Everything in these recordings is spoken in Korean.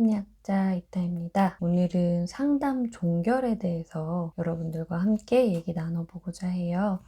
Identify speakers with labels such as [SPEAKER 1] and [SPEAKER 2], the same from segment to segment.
[SPEAKER 1] 심리학자 이타입니다. 오늘은 상담 종결에 대해서 여러분들과 함께 얘기 나눠보고자 해요.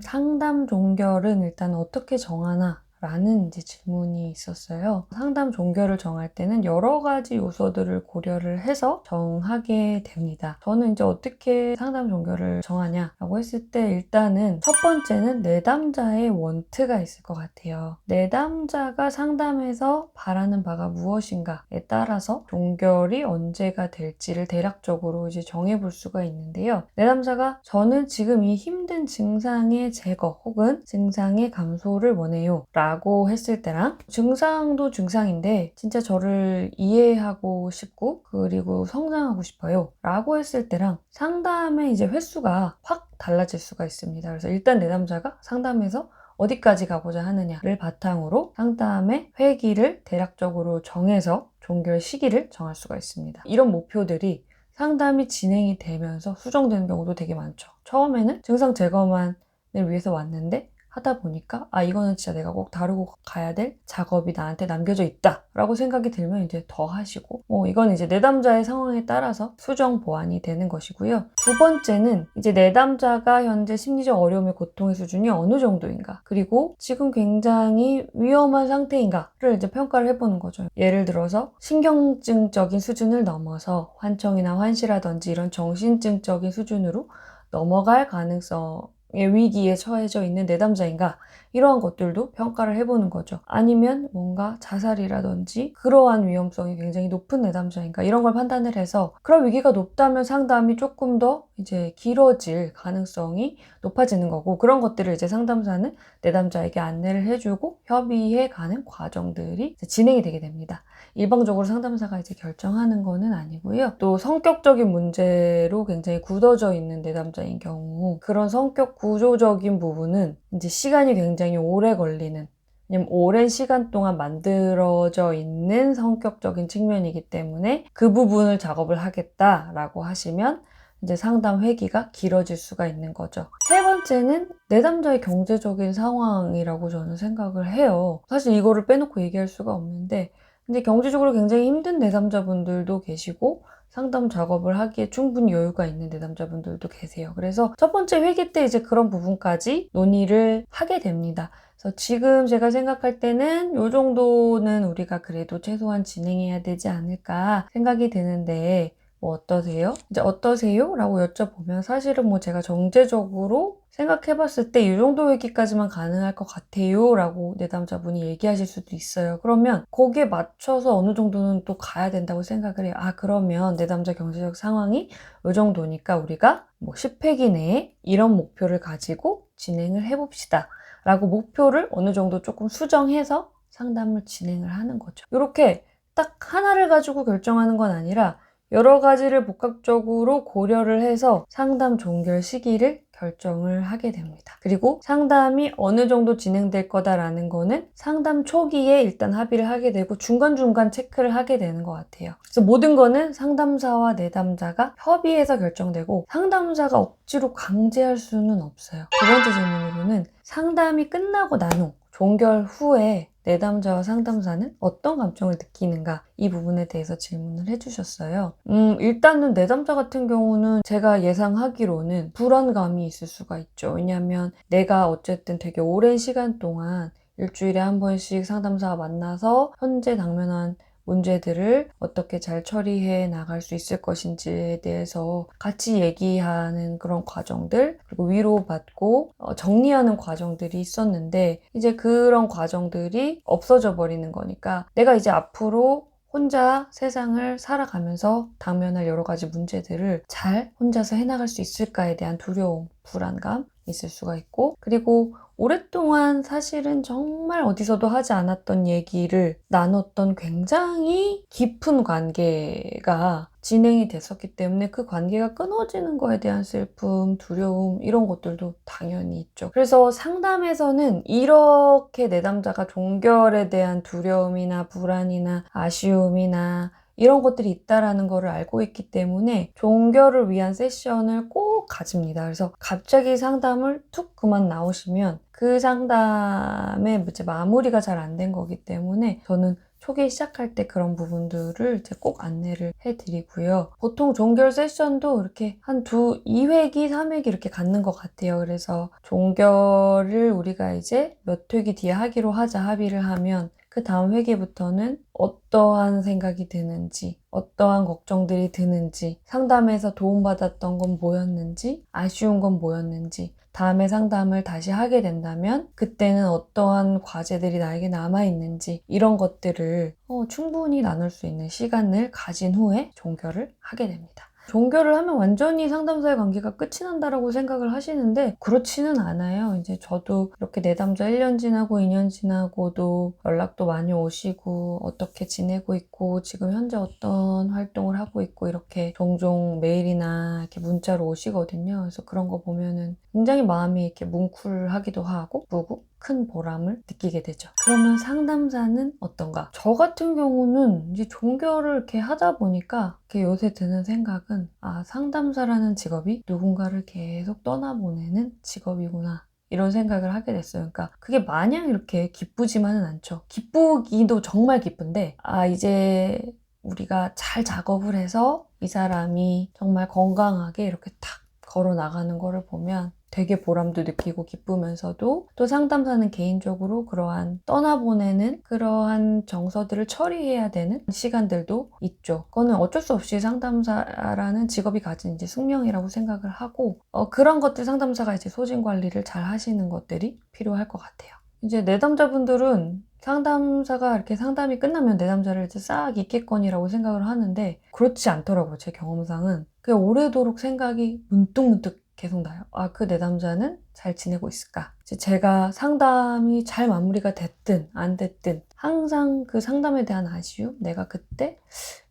[SPEAKER 1] 상담 종결은 일단 어떻게 정하나? 라는 이제 질문이 있었어요. 상담 종결을 정할 때는 여러 가지 요소들을 고려를 해서 정하게 됩니다. 저는 이제 어떻게 상담 종결을 정하냐라고 했을 때 일단은 첫 번째는 내담자의 원트가 있을 것 같아요. 내담자가 상담에서 바라는 바가 무엇인가에 따라서 종결이 언제가 될지를 대략적으로 이제 정해볼 수가 있는데요. 내담자가 저는 지금 이 힘든 증상의 제거 혹은 증상의 감소를 원해요. 라고 했을 때랑 증상도 증상인데 진짜 저를 이해하고 싶고 그리고 성장하고 싶어요. 라고 했을 때랑 상담의 이제 횟수가 확 달라질 수가 있습니다. 그래서 일단 내담자가 상담에서 어디까지 가고자 하느냐를 바탕으로 상담의 회기를 대략적으로 정해서 종결 시기를 정할 수가 있습니다. 이런 목표들이 상담이 진행이 되면서 수정되는 경우도 되게 많죠. 처음에는 증상 제거만을 위해서 왔는데 하다 보니까 아 이거는 진짜 내가 꼭 다루고 가야 될 작업이 나한테 남겨져 있다 라고 생각이 들면 이제 더 하시고 뭐 이건 이제 내담자의 상황에 따라서 수정 보완이 되는 것이고요. 두 번째는 이제 내담자가 현재 심리적 어려움의 고통의 수준이 어느 정도인가 그리고 지금 굉장히 위험한 상태인가를 이제 평가를 해보는 거죠. 예를 들어서 신경증적인 수준을 넘어서 환청이나 환시라든지 이런 정신증적인 수준으로 넘어갈 가능성 위기에 처해져 있는 내담자인가 이러한 것들도 평가를 해보는 거죠. 아니면 뭔가 자살이라든지 그러한 위험성이 굉장히 높은 내담자인가 이런 걸 판단을 해서 그런 위기가 높다면 상담이 조금 더 이제 길어질 가능성이 높아지는 거고 그런 것들을 이제 상담사는 내담자에게 안내를 해주고 협의해 가는 과정들이 진행이 되게 됩니다. 일방적으로 상담사가 이제 결정하는 거는 아니고요. 또 성격적인 문제로 굉장히 굳어져 있는 내담자인 경우 그런 성격 구조적인 부분은 이제 시간이 굉장히 오래 걸리는 왜냐면 오랜 시간 동안 만들어져 있는 성격적인 측면이기 때문에 그 부분을 작업을 하겠다라고 하시면 이제 상담 회기가 길어질 수가 있는 거죠. 세 번째는 내담자의 경제적인 상황이라고 저는 생각을 해요. 사실 이거를 빼놓고 얘기할 수가 없는데 근데 경제적으로 굉장히 힘든 내담자분들도 계시고 상담 작업을 하기에 충분히 여유가 있는 내담자분들도 계세요. 그래서 첫 번째 회기 때 이제 그런 부분까지 논의를 하게 됩니다. 그래서 지금 제가 생각할 때는 이 정도는 우리가 그래도 최소한 진행해야 되지 않을까 생각이 드는데 뭐 어떠세요? 이제 어떠세요? 라고 여쭤보면 사실은 뭐 제가 정제적으로 생각해봤을 때 이 정도 회기까지만 가능할 것 같아요 라고 내담자분이 얘기하실 수도 있어요. 그러면 거기에 맞춰서 어느 정도는 또 가야 된다고 생각을 해요. 아 그러면 내담자 경제적 상황이 이 정도니까 우리가 뭐 10회기 내에 이런 목표를 가지고 진행을 해봅시다. 라고 목표를 어느 정도 조금 수정해서 상담을 진행을 하는 거죠. 이렇게 딱 하나를 가지고 결정하는 건 아니라 여러 가지를 복합적으로 고려를 해서 상담 종결 시기를 결정을 하게 됩니다. 그리고 상담이 어느 정도 진행될 거다라는 거는 상담 초기에 일단 합의를 하게 되고 중간중간 체크를 하게 되는 것 같아요. 그래서 모든 거는 상담사와 내담자가 협의해서 결정되고 상담사가 억지로 강제할 수는 없어요. 두 번째 질문으로는 상담이 끝나고 난 후, 종결 후에 내담자와 상담사는 어떤 감정을 느끼는가 이 부분에 대해서 질문을 해주셨어요. 음, 일단은 내담자 같은 경우는 제가 예상하기로는 불안감이 있을 수가 있죠. 왜냐하면 내가 어쨌든 되게 오랜 시간 동안 일주일에 한 번씩 상담사와 만나서 현재 당면한 문제들을 어떻게 잘 처리해 나갈 수 있을 것인지에 대해서 같이 얘기하는 그런 과정들, 그리고 위로받고 어, 정리하는 과정들이 있었는데, 이제 그런 과정들이 없어져 버리는 거니까, 내가 이제 앞으로 혼자 세상을 살아가면서 당면할 여러 가지 문제들을 잘 혼자서 해나갈 수 있을까에 대한 두려움, 불안감 있을 수가 있고, 그리고 오랫동안 사실은 정말 어디서도 하지 않았던 얘기를 나눴던 굉장히 깊은 관계가 진행이 됐었기 때문에 그 관계가 끊어지는 거에 대한 슬픔, 두려움 이런 것들도 당연히 있죠. 그래서 상담에서는 이렇게 내담자가 종결에 대한 두려움이나 불안이나 아쉬움이나 이런 것들이 있다라는 거를 알고 있기 때문에 종결을 위한 세션을 꼭 가집니다. 그래서 갑자기 상담을 툭 그만 나오시면 그 상담의 이제 마무리가 잘 안 된 거기 때문에 저는 초기 시작할 때 그런 부분들을 이제 꼭 안내를 해드리고요. 보통 종결 세션도 이렇게 한 두, 2회기, 3회기 이렇게 갖는 것 같아요. 그래서 종결을 우리가 이제 몇 회기 뒤에 하기로 하자 합의를 하면 그 다음 회기부터는 어떠한 생각이 드는지, 어떠한 걱정들이 드는지, 상담에서 도움받았던 건 뭐였는지, 아쉬운 건 뭐였는지, 다음에 상담을 다시 하게 된다면 그때는 어떠한 과제들이 나에게 남아있는지 이런 것들을 어, 충분히 나눌 수 있는 시간을 가진 후에 종결을 하게 됩니다. 종결을 하면 완전히 상담사의 관계가 끝이 난다라고 생각을 하시는데 그렇지는 않아요. 이제 저도 이렇게 내담자 1년 지나고 2년 지나고도 연락도 많이 오시고 어떻게 지내고 있고 지금 현재 어떤 활동을 하고 있고 이렇게 종종 메일이나 이렇게 문자로 오시거든요. 그래서 그런 거 보면은 굉장히 마음이 이렇게 뭉클하기도 하고 무고 큰 보람을 느끼게 되죠. 그러면 상담사는 어떤가? 저 같은 경우는 이제 종결을 이렇게 하다 보니까 요새 드는 생각은 아, 상담사라는 직업이 누군가를 계속 떠나보내는 직업이구나. 이런 생각을 하게 됐어요. 그러니까 그게 마냥 이렇게 기쁘지만은 않죠. 기쁘기도 정말 기쁜데, 아, 이제 우리가 잘 작업을 해서 이 사람이 정말 건강하게 이렇게 탁 걸어 나가는 거를 보면 되게 보람도 느끼고 기쁘면서도 또 상담사는 개인적으로 그러한 떠나보내는 그러한 정서들을 처리해야 되는 시간들도 있죠. 그거는 어쩔 수 없이 상담사라는 직업이 가진 이제 숙명이라고 생각을 하고 어, 그런 것들 상담사가 이제 소진 관리를 잘 하시는 것들이 필요할 것 같아요. 이제 내담자분들은 상담사가 이렇게 상담이 끝나면 내담자를 이제 싹 잊겠거니라고 생각을 하는데 그렇지 않더라고요. 제 경험상은. 그냥 오래도록 생각이 문득문득 계속 나요. 아, 그 내담자는 잘 지내고 있을까? 제가 상담이 잘 마무리가 됐든 안 됐든 항상 그 상담에 대한 아쉬움, 내가 그때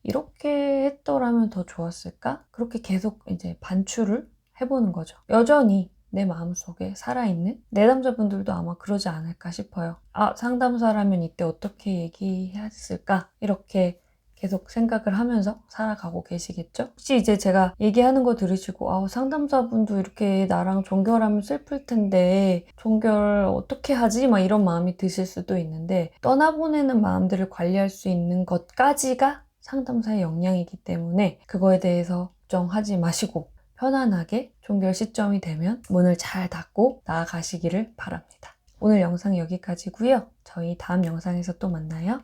[SPEAKER 1] 이렇게 했더라면 더 좋았을까? 그렇게 계속 이제 반추를 해보는 거죠. 여전히 내 마음속에 살아있는 내담자분들도 아마 그러지 않을까 싶어요. 아, 상담사라면 이때 어떻게 얘기했을까? 이렇게 계속 생각을 하면서 살아가고 계시겠죠? 혹시 이제 제가 얘기하는 거 들으시고, 아, 상담사분도 이렇게 나랑 종결하면 슬플 텐데, 종결 어떻게 하지? 막 이런 마음이 드실 수도 있는데, 떠나보내는 마음들을 관리할 수 있는 것까지가 상담사의 역량이기 때문에, 그거에 대해서 걱정하지 마시고, 편안하게 종결 시점이 되면 문을 잘 닫고 나아가시기를 바랍니다. 오늘 영상 여기까지고요. 저희 다음 영상에서 또 만나요.